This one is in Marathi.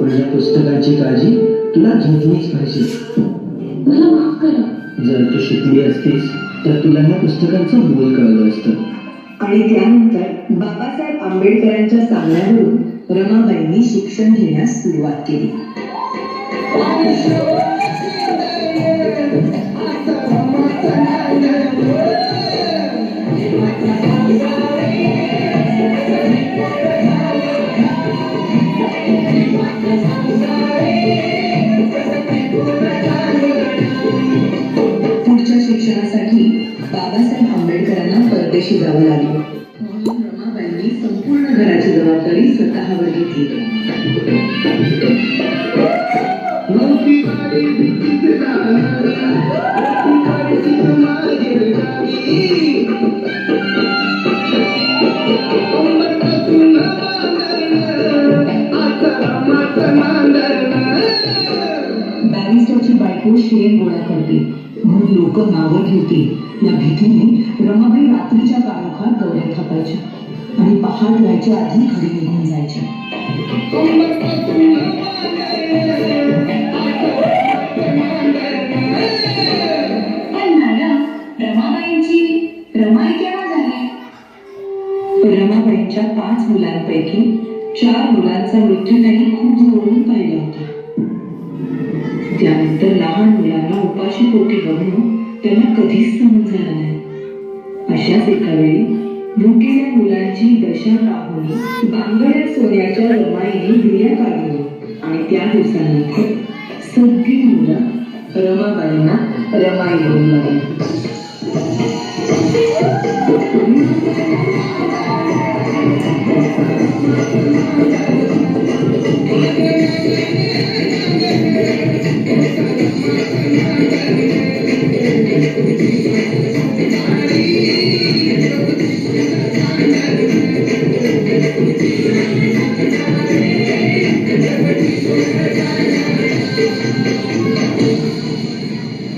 पण या पुस्तकाची काळजी तुला घेतलीच पाहिजे. मला माफ करा. जर तू शिकली असतीस तर तुला या पुस्तकाचं मोल कळलं असतं. आणि त्यानंतर बाबासाहेब आंबेडकरांच्या सांगण्यावरून रमाबाईंनी शिक्षण घेण्यास सुरुवात केली. परदेशी जावं लागलं म्हणून रमाबाईंनी संपूर्ण घराची जबाबदारी स्वतःवर घेतली. बॅरिस्टरची बायको शेण गोळा करते. म्हणून लोक नावं ठेवतील या भीतीने रमाबाई रात्रीच्या काळोखात गौऱ्या थापायच्या आणि पहाट व्हायच्या आधी घरी निघून जायच्या. रमाई केव्हा झाली? रमाबाईंच्या पाच मुलांपैकी चार मुलांचा मृत्यू त्यांनी खूप जवळून पाहिला होता. त्यानंतर लहान मुलांना उपाशी पोटी बघणं त्यांना कधीच झालं नाही. अशाच एका वेळी भुकेल्या मुलांची दशा पाहून बांगड्या सोन्याच्या रमाईने विड्या काढली आणि त्या दिवसानंतर सगळी मुलं रमाबाईंना रमाई म्हणू लागली